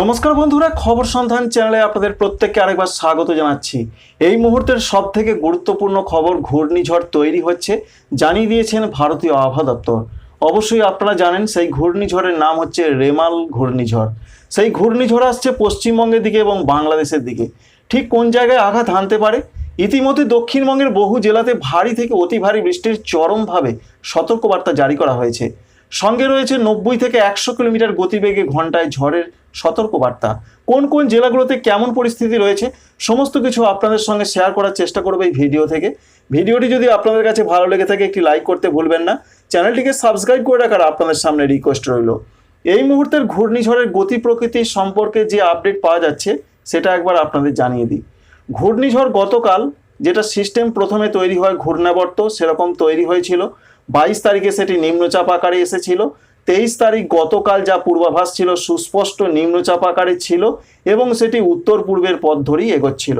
নমস্কার বন্ধুরা, খবর সন্ধান চ্যানেলে আপনাদের প্রত্যেককে আরেকবার স্বাগত জানাচ্ছি। এই মুহূর্তের সব থেকে গুরুত্বপূর্ণ খবর ঘূর্ণিঝড় তৈরি হচ্ছে, জানিয়ে দিয়েছেন ভারতীয় আবহাওয়া দপ্তর। অবশ্যই আপনারা জানেন, সেই ঘূর্ণিঝড়ের নাম হচ্ছে রেমাল ঘূর্ণিঝড়। সেই ঘূর্ণিঝড় আসছে পশ্চিমবঙ্গের দিকে এবং বাংলাদেশের দিকে। ঠিক কোন জায়গায় আঘাত হানতে পারে? ইতিমধ্যে দক্ষিণবঙ্গের বহু জেলাতে ভারী থেকে অতি ভারী বৃষ্টির চরমভাবে সতর্কবার্তা জারি করা হয়েছে। সঙ্গে রয়েছে নব্বই থেকে একশো কিলোমিটার গতিবেগে ঘন্টায় ঝড়ের সতর্কবার্তা। কোন কোন জেলাগুলোতে কেমন পরিস্থিতি রয়েছে, সমস্ত কিছু আপনাদের সঙ্গে শেয়ার করার চেষ্টা করব এই ভিডিও থেকে। ভিডিওটি যদি আপনাদের কাছে ভালো লেগে থাকে, একটি লাইক করতে ভুলবেন না। চ্যানেলটিকে সাবস্ক্রাইব করে রাখার আপনাদের সামনে রিকোয়েস্ট রইল। এই মুহূর্তের ঘূর্ণিঝড়ের গতি প্রকৃতি সম্পর্কে যে আপডেট পাওয়া যাচ্ছে, সেটা একবার আপনাদের জানিয়ে দিই। ঘূর্ণিঝড় গতকাল, যেটা সিস্টেম প্রথমে তৈরি হয় ঘূর্ণাবর্ত, সেরকম তৈরি হয়েছিল। বাইশ তারিখে সেটি নিম্নচাপ আকারে এসেছিল। তেইশ তারিখ গতকাল যা পূর্বাভাস ছিল সুস্পষ্ট নিম্নচাপ আকারে ছিল এবং সেটি উত্তর পূর্বের পথ ধরেই এগোচ্ছিল।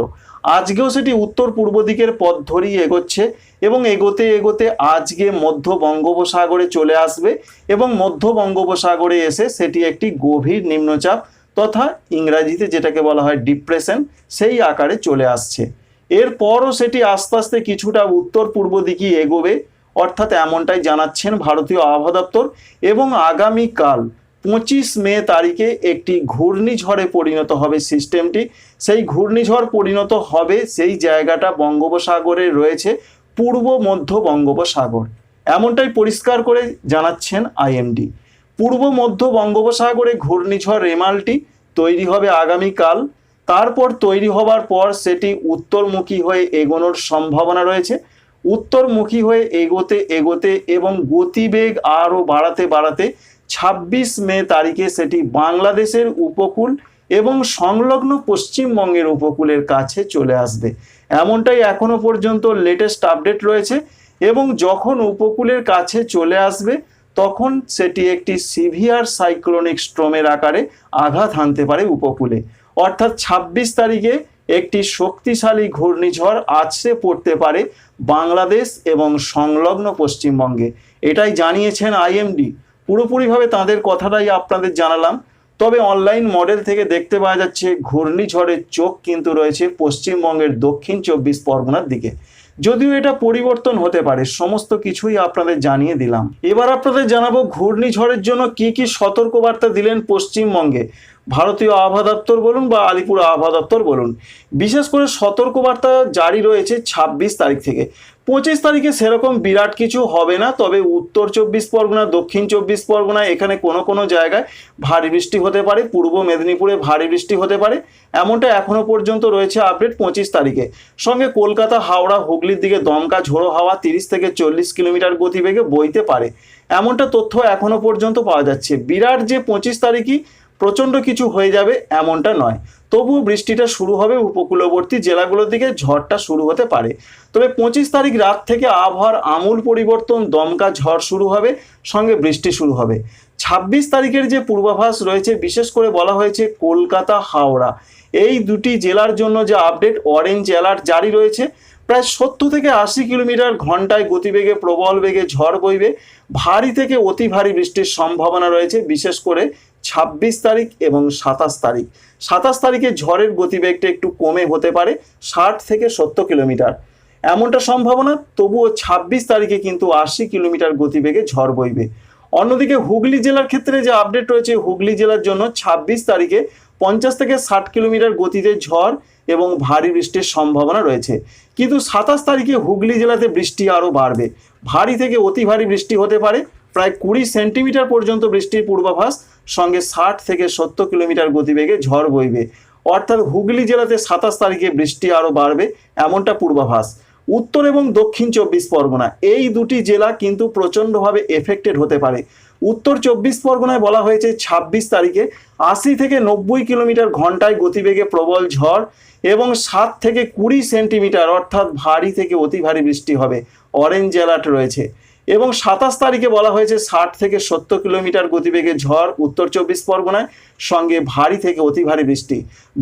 আজকেও সেটি উত্তর পূর্ব দিকের পথ ধরেই এগোচ্ছে এবং এগোতে এগোতে আজকে মধ্য বঙ্গোপসাগরে চলে আসবে এবং মধ্য বঙ্গোপসাগরে এসে সেটি একটি গভীর নিম্নচাপ তথা ইংরাজিতে যেটাকে বলা হয় ডিপ্রেশন সেই আকারে চলে আসছে। এরপরও সেটি আস্তে আস্তে কিছুটা উত্তর পূর্ব দিকে এগোবে অর্থাৎ এমনটাই জানাচ্ছেন ভারতীয় আবহাওয়া দপ্তর, এবং আগামীকাল পঁচিশ মে তারিখে একটি ঘূর্ণিঝড়ে পরিণত হবে সিস্টেমটি। সেই ঘূর্ণিঝড় পরিণত হবে সেই জায়গাটা বঙ্গোপসাগরে রয়েছে, পূর্ব মধ্য বঙ্গোপসাগর। এমনটাই পরিষ্কার করে জানাচ্ছেন আইএমডি। পূর্ব মধ্য বঙ্গোপসাগরে ঘূর্ণিঝড় রেমালটি তৈরি হবে আগামীকাল। তারপর তৈরি হবার পর সেটি উত্তরমুখী হয়ে এগোনোর সম্ভাবনা রয়েছে। উত্তরমুখী হয়ে এগোতে এগোতে এবং গতিবেগ আরও বাড়াতে বাড়াতে ছাব্বিশ মে তারিখে সেটি বাংলাদেশের উপকূল এবং সংলগ্ন পশ্চিমবঙ্গের উপকূলের কাছে চলে আসবে। এমনটাই এখনও পর্যন্ত লেটেস্ট আপডেট রয়েছে এবং যখন উপকূলের কাছে চলে আসবে, তখন সেটি একটি সিভিয়ার সাইক্লোনিক স্ট্রোমের আকারে আঘাত হানতে পারে উপকূলে। অর্থাৎ ছাব্বিশ তারিখে একটি শক্তিশালী ঘূর্ণিঝড় আছড়ে পড়তে পারে বাংলাদেশ এবং সংলগ্ন পশ্চিমবঙ্গে। এটাই জানিয়েছেন আইএমডি। পুরোপুরিভাবে তাদের কথাটাই আপনাদের জানালাম। তবে অনলাইন মডেল থেকে দেখতে পাওয়া যাচ্ছে, ঘূর্ণিঝড়ের চোখ কিন্তু রয়েছে পশ্চিমবঙ্গের দক্ষিণ চব্বিশ পরগনার দিকে। যদিও এটা পরিবর্তন হতে পারে, সমস্ত কিছুই আপনাদের জানিয়ে দিলাম। এবার আপনাদের জানাব, ঘূর্ণিঝড়ের জন্য কি কি সতর্কবার্তা দিলেন পশ্চিমবঙ্গে। ভারতীয় আবহাওয়া দপ্তর বলুন বা আলিপুর আবহাওয়া দপ্তর বলুন। বিশেষ করে সতর্কবার্তা জারি রয়েছে ছাব্বিশ তারিখ থেকে। পঁচিশ তারিখে সেরকম বিরাট কিছু হবে না, তবে উত্তর চব্বিশ পরগনা, দক্ষিণ চব্বিশ পরগনা, এখানে কোনো কোনো জায়গায় ভারী বৃষ্টি হতে পারে, পূর্ব মেদিনীপুরে ভারী বৃষ্টি হতে পারে, এমনটা এখনও পর্যন্ত রয়েছে আপডেট পঁচিশ তারিখে। সঙ্গে কলকাতা, হাওড়া, হুগলির দিকে দমকা ঝোড়ো হাওয়া তিরিশ থেকে চল্লিশ কিলোমিটার গতিবেগে বইতে পারে। এমনটা তথ্য এখনও পর্যন্ত পাওয়া যাচ্ছে। বিরাট যে পঁচিশ তারিখই প্রচণ্ড কিছু হয়ে যাবে এমনটা নয়। তবুও বৃষ্টিটা শুরু হবে উপকূলবর্তী জেলাগুলোর দিকে, ঝড়টা শুরু হতে পারে। তবে পঁচিশ তারিখ রাত থেকে আবহাওয়ার আমূল পরিবর্তন, দমকা ঝড় শুরু হবে, সঙ্গে বৃষ্টি শুরু হবে। ছাব্বিশ তারিখের যে পূর্বাভাস রয়েছে, বিশেষ করে বলা হয়েছে কলকাতা, হাওড়া। এই দুটি জেলার জন্য যে আপডেট, অরেঞ্জ অ্যালার্ট জারি রয়েছে, প্রায় সত্তর থেকে আশি কিলোমিটার ঘন্টায় গতিবেগে, প্রবল বেগে ঝড় বইবে। ভারী থেকে অতি ভারী বৃষ্টির সম্ভাবনা রয়েছে, বিশেষ করে ছাব্বিশ তারিখ এবং সাতাশ তারিখ। সাতাশ তারিখে ঝড়ের গতিবেগটা একটু কমে হতে পারে ষাট থেকে সত্তর কিলোমিটার। এমনটা সম্ভাবনা, তবুও ছাব্বিশ তারিখে কিন্তু আশি কিলোমিটার গতিবেগে ঝড় বইবে। অন্যদিকে হুগলি জেলার ক্ষেত্রে যে আপডেট রয়েছে, হুগলি জেলার জন্য ছাব্বিশ তারিখে পঞ্চাশ থেকে ষাট কিলোমিটার গতিতে ঝড় এবং ভারী বৃষ্টির সম্ভাবনা রয়েছে। কিন্তু সাতাশ তারিখে হুগলি জেলাতে বৃষ্টি আরও বাড়বে। ভারী থেকে অতি ভারী বৃষ্টি হতে পারে। প্রায় কুড়ি সেন্টিমিটার পর্যন্ত বৃষ্টির পূর্বাভাস সঙ্গে ষাট থেকে সত্তর কিলোমিটার গতিবেগে ঝড় বইবে। অর্থাৎ হুগলি জেলাতে সাতাশ তারিখে বৃষ্টি আরও বাড়বে, এমনটা পূর্বাভাস। উত্তর এবং দক্ষিণ চব্বিশ পরগনা, এই দুটি জেলা কিন্তু প্রচণ্ডভাবে এফেক্টেড হতে পারে। উত্তর চব্বিশ পরগনায় বলা হয়েছে ছাব্বিশ তারিখে আশি থেকে নব্বই কিলোমিটার ঘন্টায় গতিবেগে প্রবল ঝড় এবং সাত থেকে কুড়ি সেন্টিমিটার, অর্থাৎ ভারী থেকে অতি ভারী বৃষ্টি হবে। অরেঞ্জ অ্যালার্ট রয়েছে। এবং সাতাশ তারিখে বলা হয়েছে ষাট থেকে সত্তর কিলোমিটার গতিবেগে ঝড় উত্তর চব্বিশ পরগনায়। সঙ্গে ভারী থেকে অতি ভারী বৃষ্টি।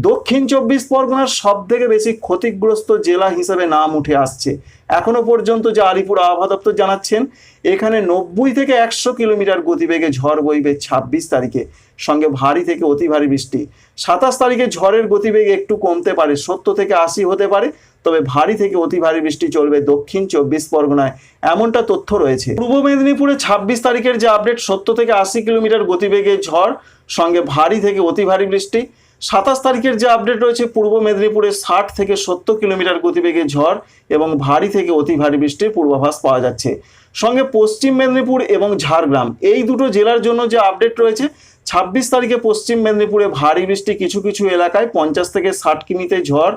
দক্ষিণ চব্বিশ পরগনার সব থেকে বেশি ক্ষতিগ্রস্ত জেলা হিসেবে নাম উঠে আসছে। এখনও পর্যন্ত যে আলিপুর আবহাওয়া দপ্তর জানাচ্ছেন, এখানে নব্বই থেকে একশো কিলোমিটার গতিবেগে ঝড় বইবে ছাব্বিশ তারিখে। সঙ্গে ভারী থেকে অতি ভারী বৃষ্টি। সাতাশ তারিখে ঝড়ের গতিবেগ একটু কমতে পারে, সত্তর থেকে আশি হতে পারে, তবে ভারী থেকে অতি ভারী বৃষ্টি চলবে দক্ষিণ চব্বিশ পরগনায়। এমনটা তথ্য রয়েছে। পূর্ব মেদিনীপুরে ছাব্বিশ তারিখের যে আপডেট, সত্তর থেকে আশি কিলোমিটার গতিবেগে ঝড় সঙ্গে ভারী থেকে অতি ভারী বৃষ্টি। সাতাশ তারিখের যে আপডেট রয়েছে, পূর্ব মেদিনীপুরে ষাট থেকে সত্তর কিলোমিটার গতিবেগে ঝড় এবং ভারী থেকে অতি ভারী বৃষ্টির পূর্বাভাস পাওয়া যাচ্ছে। সঙ্গে পশ্চিম মেদিনীপুর এবং ঝাড়গ্রাম, এই দুটো জেলার জন্য যে আপডেট রয়েছে, ছাব্বিশ তারিখে পশ্চিম মেদিনীপুরে ভারী বৃষ্টি কিছু কিছু এলাকায় পঞ্চাশ থেকে ষাট কিমিতে ঝড়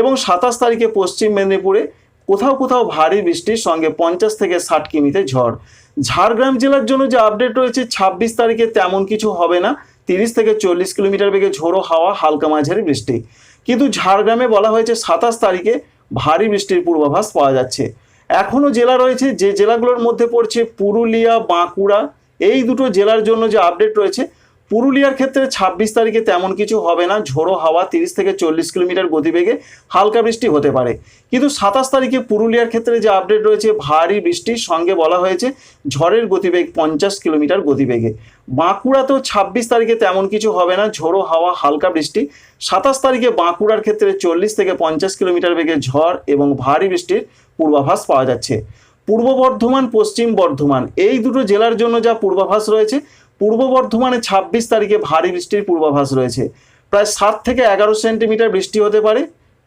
এবং সাতাশ তারিখে পশ্চিম মেদিনীপুরে কোথাও কোথাও ভারী বৃষ্টির সঙ্গে পঞ্চাশ থেকে ষাট কিমিতে ঝড়। ঝাড়গ্রাম জেলার জন্য যে আপডেট রয়েছে, ছাব্বিশ তারিখে তেমন কিছু হবে না। তিরিশ থেকে চল্লিশ কিলোমিটার বেগে ঝোড়ো হাওয়া, হালকা মাঝারি বৃষ্টি। কিন্তু ঝাড়গ্রামে বলা হয়েছে সাতাশ তারিখে ভারী বৃষ্টির পূর্বাভাস পাওয়া যাচ্ছে। এখনও জেলা রয়েছে, যে জেলাগুলোর মধ্যে পড়ছে পুরুলিয়া, বাঁকুড়া, এই দুটো জেলার জন্য যে আপডেট রয়েছে পুরুলিয়ার ক্ষেত্রে ছাব্বিশ তারিখে তেমন কিছু হবে না। ঝোড়ো হাওয়া তিরিশ থেকে চল্লিশ কিলোমিটার গতিবেগে হালকা বৃষ্টি হতে পারে। কিন্তু সাতাশ তারিখে পুরুলিয়ার ক্ষেত্রে যে আপডেট রয়েছে, ভারী বৃষ্টির সঙ্গে বলা হয়েছে ঝড়ের গতিবেগ পঞ্চাশ কিলোমিটার গতিবেগে। বাঁকুড়াতেও ছাব্বিশ তারিখে তেমন কিছু হবে না। ঝোড়ো হাওয়া, হালকা বৃষ্টি। সাতাশ তারিখে বাঁকুড়ার ক্ষেত্রে চল্লিশ থেকে পঞ্চাশ কিলোমিটার বেগে ঝড় এবং ভারী বৃষ্টির পূর্বাভাস পাওয়া যাচ্ছে। পূর্ব বর্ধমান, পশ্চিম বর্ধমান এই দুটো জেলার জন্য যা পূর্বাভাস রয়েছে পূর্ব বর্ধমানে ছাব্বিশ তারিখে ভারী বৃষ্টির পূর্বাভাস রয়েছে। প্রায় সাত থেকে এগারো সেন্টিমিটার বৃষ্টি হতে পারে,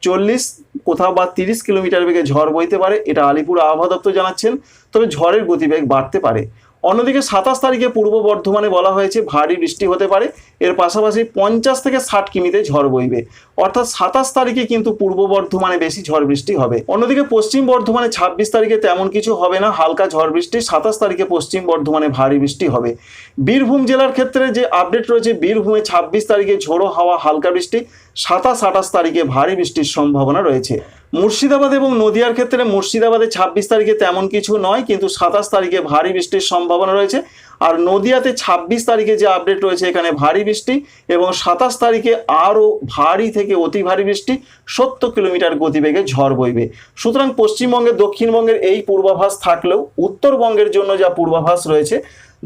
চল্লিশ কোথাও বা তিরিশ কিলোমিটার বেগে ঝড় বইতে পারে, এটা আলিপুর আবহাওয়া দপ্তর জানাচ্ছেন। তবে ঝড়ের গতিবেগ বাড়তে পারে। অন্যদিকে সাতাশ তারিখে পূর্ব বর্ধমানে বলা হয়েছে ভারী বৃষ্টি হতে পারে। এর পাশাপাশি পঞ্চাশ থেকে ষাট কিমিতে ঝড় বইবে। অর্থাৎ সাতাশ তারিখে কিন্তু পূর্ব বর্ধমানে বেশি ঝড় বৃষ্টি হবে। অন্যদিকে পশ্চিম বর্ধমানে ছাব্বিশ তারিখে তেমন কিছু হবে না, হালকা ঝড় বৃষ্টি। সাতাশ তারিখে পশ্চিম বর্ধমানে ভারী বৃষ্টি হবে। বীরভূম জেলার ক্ষেত্রে যে আপডেট রয়েছে, বীরভূমে ছাব্বিশ তারিখে ঝোড়ো হাওয়া, হালকা বৃষ্টি। সাতাশ, আঠাশ তারিখে ভারী বৃষ্টির সম্ভাবনা রয়েছে। মুর্শিদাবাদ এবং নদিয়ার ক্ষেত্রে মুর্শিদাবাদে ছাব্বিশ তারিখে তেমন কিছু নয়, কিন্তু সাতাশ তারিখে ভারী বৃষ্টির সম্ভাবনা রয়েছে। আর নদিয়াতে ছাব্বিশ তারিখে যে আপডেট রয়েছে, এখানে ভারী বৃষ্টি এবং সাতাশ তারিখে আরও ভারী থেকে অতি ভারী বৃষ্টি, সত্তর কিলোমিটার গতিবেগে ঝড় বইবে। সুতরাং পশ্চিমবঙ্গের দক্ষিণবঙ্গের এই পূর্বাভাস থাকলেও উত্তরবঙ্গের জন্য যা পূর্বাভাস রয়েছে,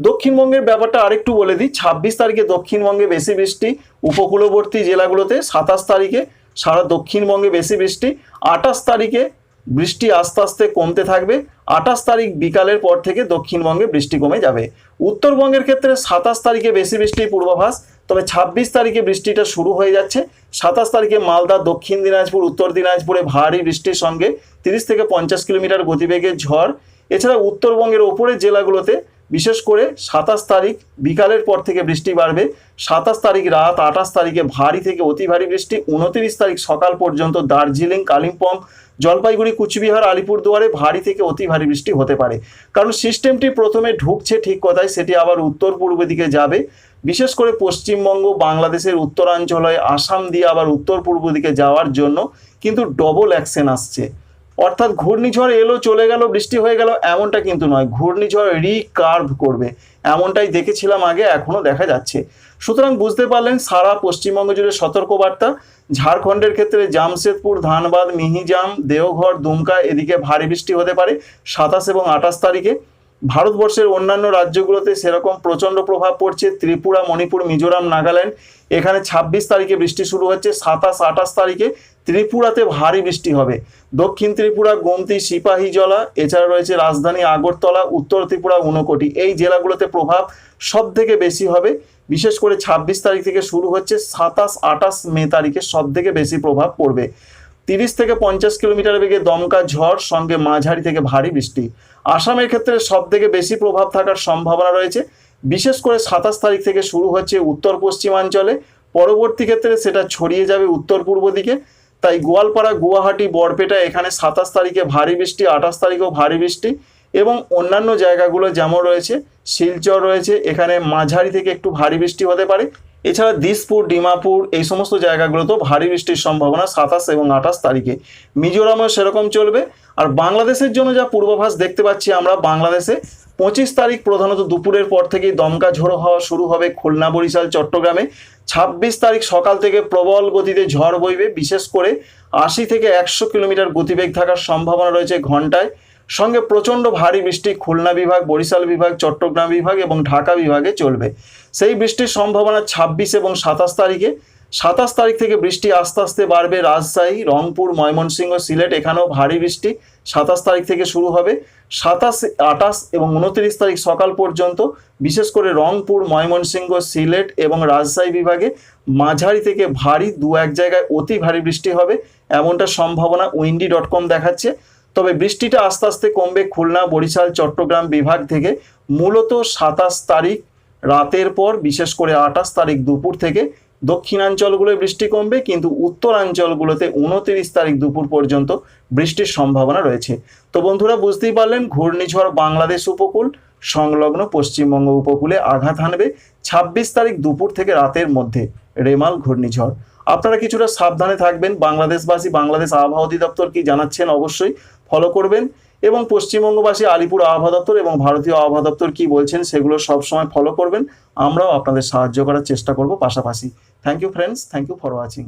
দক্ষিণবঙ্গের ব্যাপারটা আরেকটু বলে দিই। ছাব্বিশ তারিখে দক্ষিণবঙ্গে বেশি বৃষ্টি, উপকূলবর্তী জেলাগুলোতে সাতাশ তারিখে সারা দক্ষিণবঙ্গে বেশি বৃষ্টি। আঠাশ তারিখে বৃষ্টি আস্তে আস্তে কমতে থাকবে। আঠাশ তারিখ বিকালের পর থেকে দক্ষিণবঙ্গে বৃষ্টি কমে যাবে। উত্তরবঙ্গের ক্ষেত্রে সাতাশ তারিখে বেশি বৃষ্টির পূর্বাভাস, তবে ছাব্বিশ তারিখে বৃষ্টিটা শুরু হয়ে যাচ্ছে। সাতাশ তারিখে মালদা, দক্ষিণ দিনাজপুর, উত্তর দিনাজপুরে ভারী বৃষ্টির সঙ্গে তিরিশ থেকে পঞ্চাশ কিলোমিটার গতিবেগের ঝড়। এছাড়া উত্তরবঙ্গের ওপরের জেলাগুলোতে বিশেষ করে সাতাশ তারিখ বিকালের পর থেকে বৃষ্টি বাড়বে। সাতাশ তারিখ রাত, আঠাশ তারিখে ভারী থেকে অতি ভারী বৃষ্টি, উনত্রিশ তারিখ সকাল পর্যন্ত দার্জিলিং, কালিম্পং, জলপাইগুড়ি, কুচবিহার, আলিপুরদুয়ারে ভারী থেকে অতি ভারী বৃষ্টি হতে পারে। কারণ সিস্টেমটি প্রথমে ঢুকছে ঠিক কথায় সেটি আবার উত্তর পূর্ব দিকে যাবে। বিশেষ করে পশ্চিমবঙ্গ, বাংলাদেশের উত্তরাঞ্চলে আসাম দিয়ে আবার উত্তর পূর্ব দিকে যাওয়ার জন্য কিন্তু ডবল অ্যাকশন আসছে। অর্থাৎ ঘূর্ণিঝড় এলো, চলে গেল, বৃষ্টি হয়ে গেল, এমনটা কিন্তু নয়। ঘূর্ণিঝড় রিকার্ভ করবে, এমনটাই দেখেছিলাম আগে, এখনও দেখা যাচ্ছে। সুতরাং বুঝতে পারলেন, সারা পশ্চিমবঙ্গ জুড়ে সতর্কবার্তা। ঝাড়খণ্ডের ক্ষেত্রে জামশেদপুর, ধানবাদ, মিহিজাম, দেওঘর, দুমকা, এদিকে ভারী বৃষ্টি হতে পারে সাতাশ এবং আঠাশ তারিখে। ভারতবর্ষের অন্যান্য রাজ্যগুলোতে সেরকম প্রচণ্ড প্রভাব পড়ছে। ত্রিপুরা, মণিপুর, মিজোরাম, নাগাল্যান্ড। এখানে ছাব্বিশ তারিখে বৃষ্টি শুরু হচ্ছে, সাতাশ, আঠাশ তারিখে ত্রিপুরাতে ভারী বৃষ্টি হবে। দক্ষিণ ত্রিপুরা, গোমতি সিপাহীজলা এছাড়া রয়েছে রাজধানী আগরতলা, উত্তর ত্রিপুরা ঊনকোটি। এই জেলাগুলোতে প্রভাব সব থেকে বেশি হবে। বিশেষ করে ছাব্বিশ তারিখ থেকে শুরু হচ্ছে সাতাশ, আঠাশ মে তারিখে সব থেকে বেশি প্রভাব পড়বে। তিরিশ থেকে পঞ্চাশ কিলোমিটার বেগে দমকা ঝড়, সঙ্গে মাঝারি থেকে ভারী বৃষ্টি। আসামের ক্ষেত্রে সব থেকে বেশি প্রভাব থাকার সম্ভাবনা রয়েছে। বিশেষ করে সাতাশ তারিখ থেকে শুরু হচ্ছে উত্তর পশ্চিমাঞ্চলে পরবর্তী ক্ষেত্রে সেটা ছড়িয়ে যাবে উত্তর পূর্ব দিকে। তাই গোয়ালপাড়া গুয়াহাটি বরপেটা এখানে সাতাশ তারিখে ভারী বৃষ্টি, আঠাশ তারিখেও ভারী বৃষ্টি এবং অন্যান্য জায়গাগুলো যেমন রয়েছে, শিলচর রয়েছে, এখানে মাঝারি থেকে একটু ভারী বৃষ্টি হতে পারে। এছাড়া দিসপুর, ডিমাপুর এই সমস্ত জায়গাগুলোতেও ভারী বৃষ্টির সম্ভাবনা সাতাশ এবং আঠাশ তারিখে। মিজোরামও সেরকম চলবে। আর বাংলাদেশের জন্য যা পূর্বাভাস দেখতে পাচ্ছি আমরা, বাংলাদেশে পঁচিশ তারিখ প্রধানত দুপুরের পর থেকেই দমকা ঝোড়ো হওয়া শুরু হবে খুলনা, বরিশাল, চট্টগ্রামে। ছাব্বিশ তারিখ সকাল থেকে প্রবল গতিতে ঝড় বইবে, বিশেষ করে আশি থেকে একশো কিলোমিটার গতিবেগ থাকার সম্ভাবনা রয়েছে ঘন্টায়। সঙ্গে প্রচণ্ড ভারী বৃষ্টি খুলনা বিভাগ, বরিশাল বিভাগ, চট্টগ্রাম বিভাগ এবং ঢাকা বিভাগে চলবে। সেই বৃষ্টির সম্ভাবনা ছাব্বিশ এবং সাতাশ তারিখে। সাতাশ তারিখ থেকে বৃষ্টি আস্তে আস্তে বাড়বে রাজশাহী, রংপুর, ময়মনসিংহ, সিলেট, এখানেও ভারী বৃষ্টি। সাতাশ তারিখ থেকে শুরু হবে। সাতাশ আটাশ এবং উনত্রিশ তারিখ সকাল পর্যন্ত, বিশেষ করে রংপুর, ময়মনসিংহ, সিলেট এবং রাজশাহী বিভাগে মাঝারি থেকে ভারী দু এক জায়গায় অতি ভারী বৃষ্টি হবে, এমনটা সম্ভাবনা উইন্ডি ডট কম দেখাচ্ছে। তবে বৃষ্টিটা আস্তে আস্তে কমবে খুলনা, বরিশাল, চট্টগ্রাম বিভাগ থেকে। মূলত সাতাশ তারিখ রাতের পর, বিশেষ করে আঠাশ তারিখ দুপুর থেকে দক্ষিণাঞ্চলগুলোয় বৃষ্টি কমবে, কিন্তু উত্তরাঞ্চলগুলোতে উনতিরিশ তারিখ দুপুর পর্যন্ত বৃষ্টির সম্ভাবনা রয়েছে। তো বন্ধুরা, বুঝতেই পারলেন, ঘূর্ণিঝড় বাংলাদেশ উপকূল, সংলগ্ন পশ্চিমবঙ্গ উপকূলে আঘাত হানবে ছাব্বিশ তারিখ দুপুর থেকে রাতের মধ্যে রেমাল ঘূর্ণিঝড়। আপনারা কিছুটা সাবধানে থাকবেন। বাংলাদেশবাসী, বাংলাদেশ আবহাওয়া অধিদপ্তর কি জানাচ্ছেন? অবশ্যই ফলো করবেন এবং পশ্চিমবঙ্গবাসী, আলিপুর আবহাওয়া দপ্তর এবং ভারতীয় আবহাওয়া দপ্তর কী বলছেন সেগুলো সবসময় ফলো করবেন। আমরাও আপনাদের সাহায্য করার চেষ্টা করব পাশাপাশি। Thank you friends thank you for watching